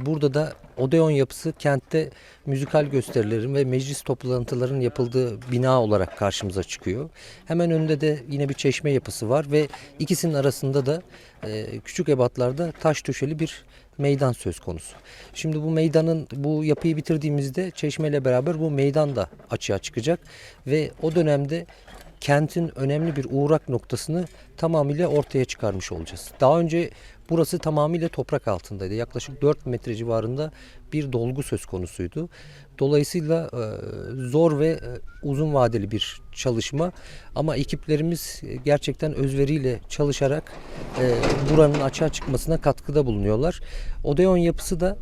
Burada da Odeon yapısı kentte müzikal gösterilerin ve meclis toplantılarının yapıldığı bina olarak karşımıza çıkıyor. Hemen önünde de yine bir çeşme yapısı var ve ikisinin arasında da e, küçük ebatlarda taş döşeli bir meydan söz konusu. Şimdi bu meydanın bu yapıyı bitirdiğimizde çeşmeyle beraber bu meydan da açığa çıkacak ve o dönemde kentin önemli bir uğrak noktasını tamamıyla ortaya çıkarmış olacağız. Daha önce burası tamamıyla toprak altındaydı. Yaklaşık 4 metre civarında bir dolgu söz konusuydu. Dolayısıyla e, zor ve e, uzun vadeli bir çalışma ama ekiplerimiz e, gerçekten özveriyle çalışarak buranın açığa çıkmasına katkıda bulunuyorlar. Odeon yapısı da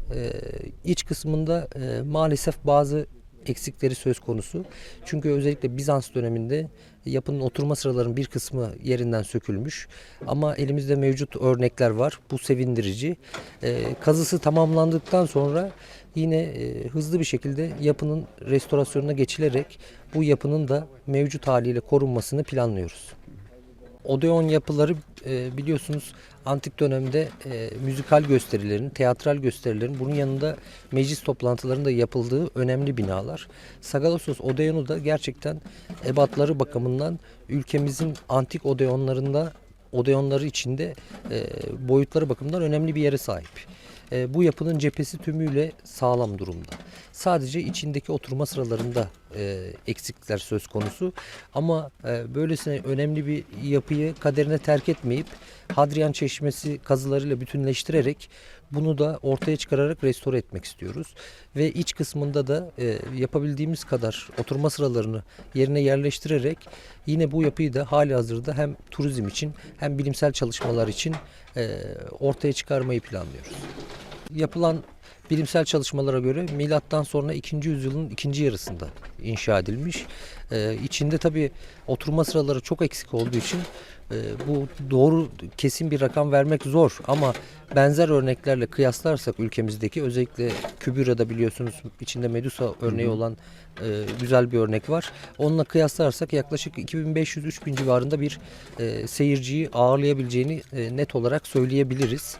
iç kısmında maalesef bazı eksikleri söz konusu. Çünkü özellikle Bizans döneminde yapının oturma sıralarının bir kısmı yerinden sökülmüş. Ama elimizde mevcut örnekler var. Bu sevindirici. Ee, kazısı tamamlandıktan sonra yine e, hızlı bir şekilde yapının restorasyonuna geçilerek bu yapının da mevcut haliyle korunmasını planlıyoruz. Odeon yapıları e, biliyorsunuz antik dönemde e, müzikal gösterilerin, teatral gösterilerin bunun yanında meclis toplantılarının da yapıldığı önemli binalar. Sagalassos Odeon'u da gerçekten ebatları bakımından ülkemizin antik Odeonlarında Odeonları içinde e, boyutları bakımından önemli bir yere sahip. E, bu yapının cephesi tümüyle sağlam durumda. Sadece içindeki oturma sıralarında e, eksiklikler söz konusu. Ama e, böylesine önemli bir yapıyı kaderine terk etmeyip Hadrian Çeşmesi kazılarıyla bütünleştirerek bunu da ortaya çıkararak restore etmek istiyoruz. Ve iç kısmında da e, yapabildiğimiz kadar oturma sıralarını yerine yerleştirerek yine bu yapıyı da hali hazırda hem turizm için hem bilimsel çalışmalar için ortaya çıkarmayı planlıyoruz yapılan bilimsel çalışmalara göre milattan sonra 2. yüzyılın ikinci yarısında inşa edilmiş. Ee, içinde tabi oturma sıraları çok eksik olduğu için e, bu doğru kesin bir rakam vermek zor ama benzer örneklerle kıyaslarsak ülkemizdeki özellikle Kübüra'da biliyorsunuz içinde Medusa örneği olan e, güzel bir örnek var. Onunla kıyaslarsak yaklaşık 2500-3000 civarında bir e, seyirciyi ağırlayabileceğini e, net olarak söyleyebiliriz.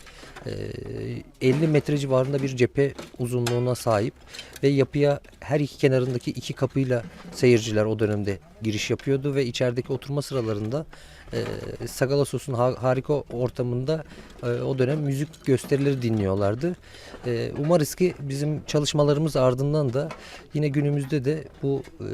E, 50 metre civarında bir cephe uzunluğuna sahip ve yapıya her iki kenarındaki iki kapıyla seyirciler o dönemde giriş yapıyordu ve içerideki oturma sıralarında e, Sagalassos'un ha- harika ortamında e, o dönem müzik gösterileri dinliyorlardı. E, umarız ki bizim çalışmalarımız ardından da yine günümüzde de bu e,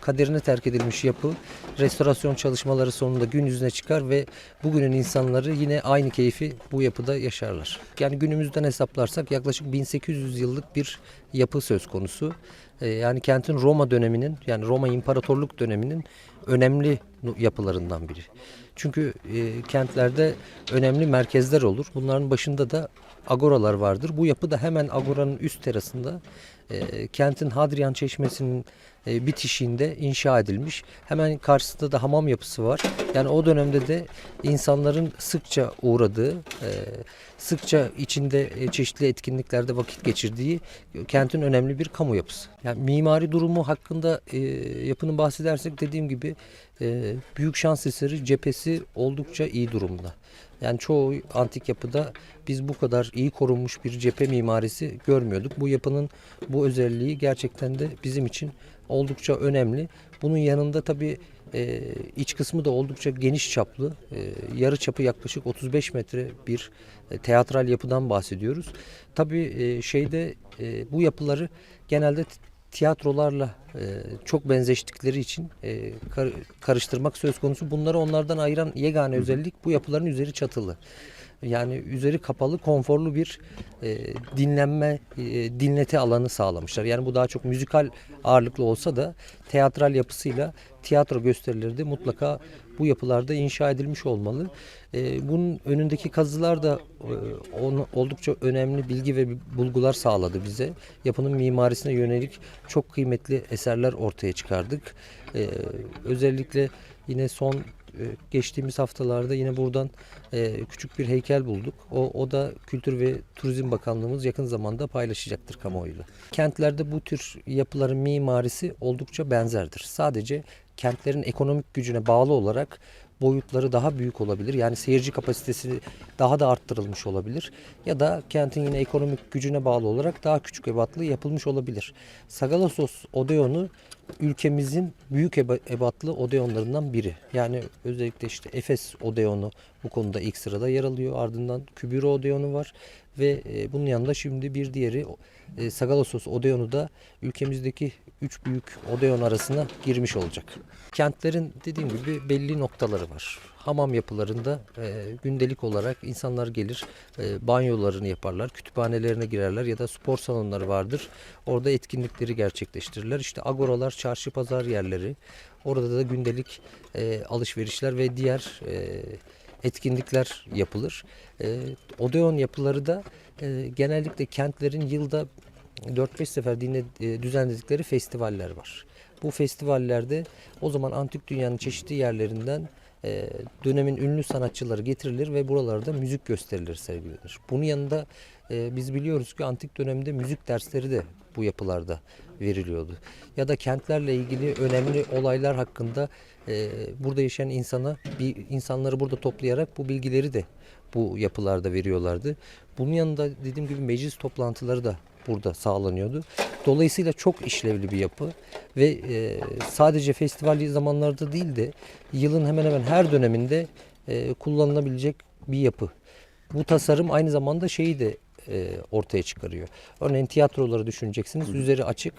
kaderine terk edilmiş yapı restorasyon çalışmaları sonunda gün yüzüne çıkar ve bugünün insanları yine aynı keyfi bu yapıda yaşarlar. Yani günümüzden hesaplarsak yaklaşık 1800 yıllık bir yapı söz konusu. E, yani kentin Roma döneminin yani Roma İmparatorluk döneminin önemli yapılarından biri. Çünkü e, kentlerde önemli merkezler olur. Bunların başında da agoralar vardır. Bu yapı da hemen agoranın üst terasında e, kentin Hadrian Çeşmesi'nin e, bitişiğinde inşa edilmiş. Hemen karşısında da hamam yapısı var. Yani o dönemde de insanların sıkça uğradığı, e, sıkça içinde e, çeşitli etkinliklerde vakit geçirdiği kentin önemli bir kamu yapısı. Yani mimari durumu hakkında e, yapının bahsedersek dediğim gibi e, büyük şans eseri cephesi oldukça iyi durumda. Yani çoğu antik yapıda biz bu kadar iyi korunmuş bir cephe mimarisi görmüyorduk. Bu yapının bu özelliği gerçekten de bizim için oldukça önemli. Bunun yanında tabii e, iç kısmı da oldukça geniş çaplı. E, yarı çapı yaklaşık 35 metre bir e, teatral yapıdan bahsediyoruz. Tabii e, şeyde e, bu yapıları genelde tiyatrolarla e, çok benzeştikleri için e, kar- karıştırmak söz konusu. Bunları onlardan ayıran yegane özellik bu yapıların üzeri çatılı. Yani üzeri kapalı, konforlu bir e, dinlenme, e, dinleti alanı sağlamışlar. Yani bu daha çok müzikal ağırlıklı olsa da teatral yapısıyla tiyatro gösterileri de mutlaka bu yapılarda inşa edilmiş olmalı. E, bunun önündeki kazılar da e, onu, oldukça önemli bilgi ve bulgular sağladı bize. Yapının mimarisine yönelik çok kıymetli eserler ortaya çıkardık. E, özellikle yine son geçtiğimiz haftalarda yine buradan e, küçük bir heykel bulduk. O, o da Kültür ve Turizm Bakanlığımız yakın zamanda paylaşacaktır kamuoyuyla. Kentlerde bu tür yapıların mimarisi oldukça benzerdir. Sadece kentlerin ekonomik gücüne bağlı olarak boyutları daha büyük olabilir. Yani seyirci kapasitesi daha da arttırılmış olabilir. Ya da kentin yine ekonomik gücüne bağlı olarak daha küçük ebatlı yapılmış olabilir. Sagalassos Odeon'u ülkemizin büyük eba- ebatlı Odeonlarından biri. Yani özellikle işte Efes Odeon'u bu konuda ilk sırada yer alıyor. Ardından Kübüro Odeon'u var ve e, bunun yanında şimdi bir diğeri e, Sagalassos Odeon'u da ülkemizdeki üç büyük Odeon arasına girmiş olacak. Kentlerin dediğim gibi belli noktaları var. Hamam yapılarında e, gündelik olarak insanlar gelir, e, banyolarını yaparlar, kütüphanelerine girerler ya da spor salonları vardır. Orada etkinlikleri gerçekleştirirler. İşte agoralar, çarşı pazar yerleri. Orada da gündelik e, alışverişler ve diğer e, etkinlikler yapılır. E, Odeon yapıları da e, genellikle kentlerin yılda 4-5 sefer dinle, e, düzenledikleri festivaller var. Bu festivallerde o zaman antik dünyanın çeşitli yerlerinden e, dönemin ünlü sanatçıları getirilir ve buralarda müzik gösterileri sergilenir. Bunun yanında e, biz biliyoruz ki antik dönemde müzik dersleri de bu yapılarda veriliyordu. Ya da kentlerle ilgili önemli olaylar hakkında e, burada yaşayan insana bir insanları burada toplayarak bu bilgileri de bu yapılarda veriyorlardı. Bunun yanında dediğim gibi meclis toplantıları da burada sağlanıyordu. Dolayısıyla çok işlevli bir yapı ve e, sadece festival zamanlarda değil de yılın hemen hemen her döneminde e, kullanılabilecek bir yapı. Bu tasarım aynı zamanda şeyi de e, ortaya çıkarıyor. Örneğin tiyatroları düşüneceksiniz. Üzeri açık.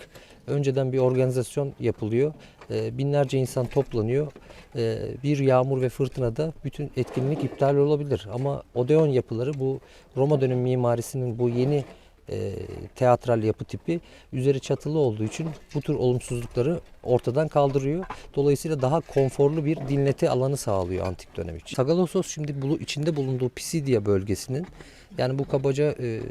Önceden bir organizasyon yapılıyor. E, binlerce insan toplanıyor. E, bir yağmur ve fırtınada bütün etkinlik iptal olabilir. Ama Odeon yapıları bu Roma dönemi mimarisinin bu yeni e, teatral yapı tipi üzeri çatılı olduğu için bu tür olumsuzlukları ortadan kaldırıyor. Dolayısıyla daha konforlu bir dinleti alanı sağlıyor antik dönem için. Sagalassos şimdi bu, içinde bulunduğu Pisidia bölgesinin yani bu kabaca e,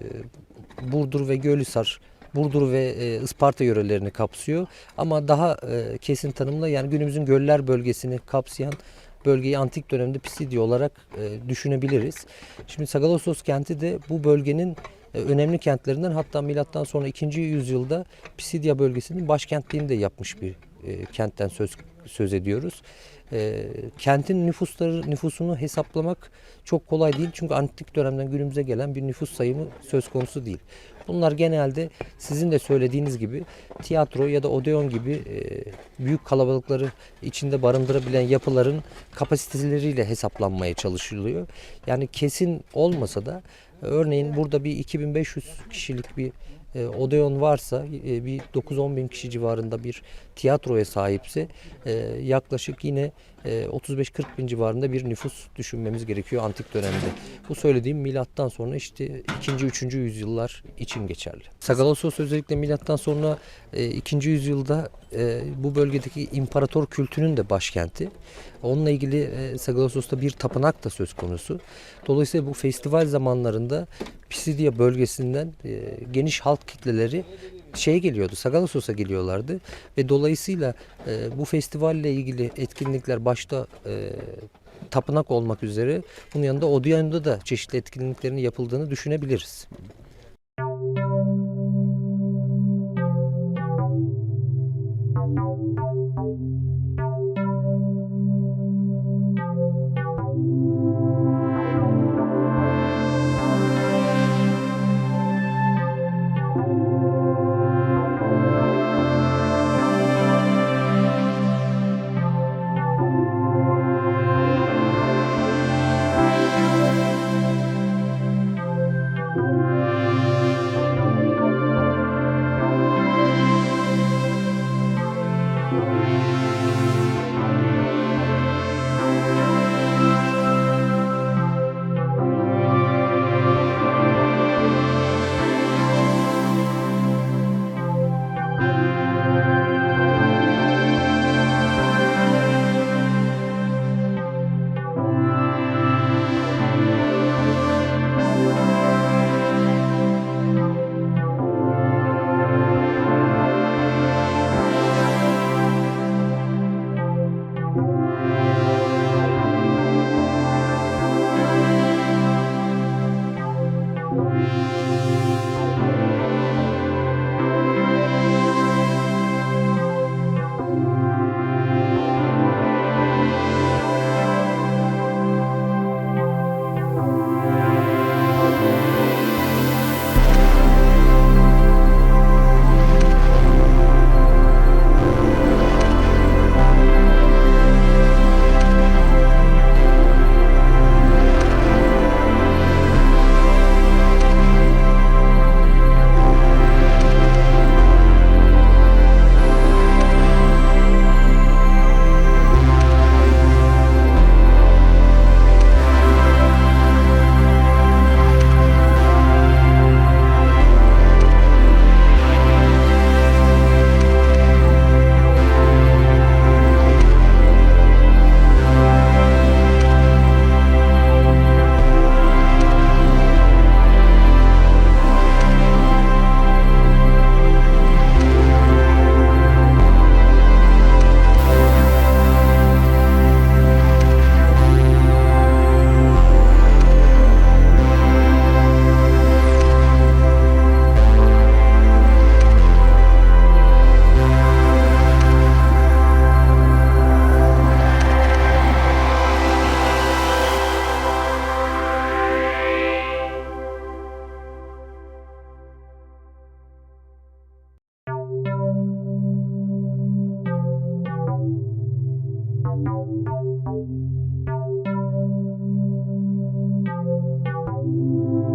Burdur ve Gölhisar Burdur ve e, Isparta yörelerini kapsıyor. Ama daha e, kesin tanımla yani günümüzün göller bölgesini kapsayan bölgeyi antik dönemde Pisidia olarak e, düşünebiliriz. Şimdi Sagalassos kenti de bu bölgenin önemli kentlerinden hatta milattan sonra 2. yüzyılda Pisidia bölgesinin başkentliğini de yapmış bir e, kentten söz söz ediyoruz. E, kentin nüfusları nüfusunu hesaplamak çok kolay değil çünkü antik dönemden günümüze gelen bir nüfus sayımı söz konusu değil. Bunlar genelde sizin de söylediğiniz gibi tiyatro ya da odeon gibi e, büyük kalabalıkları içinde barındırabilen yapıların kapasiteleriyle hesaplanmaya çalışılıyor. Yani kesin olmasa da örneğin burada bir 2500 kişilik bir e, Odeon varsa e, bir 9-10 bin kişi civarında bir tiyatroya sahipse e, yaklaşık yine e, 35-40 bin civarında bir nüfus düşünmemiz gerekiyor antik dönemde. Bu söylediğim milattan sonra işte 2. 3. yüzyıllar için geçerli. Sagalassos özellikle milattan sonra e, 2. yüzyılda e, bu bölgedeki imparator kültünün de başkenti. Onunla ilgili e, Sagalassos'ta bir tapınak da söz konusu. Dolayısıyla bu festival zamanlarında Pisidia bölgesinden e, geniş halk kitleleri şeye geliyordu, Sagalassos'a geliyorlardı ve dolayısıyla e, bu festivalle ilgili etkinlikler başta e, tapınak olmak üzere bunun yanında Odeon'da da çeşitli etkinliklerin yapıldığını düşünebiliriz. Música Thank you.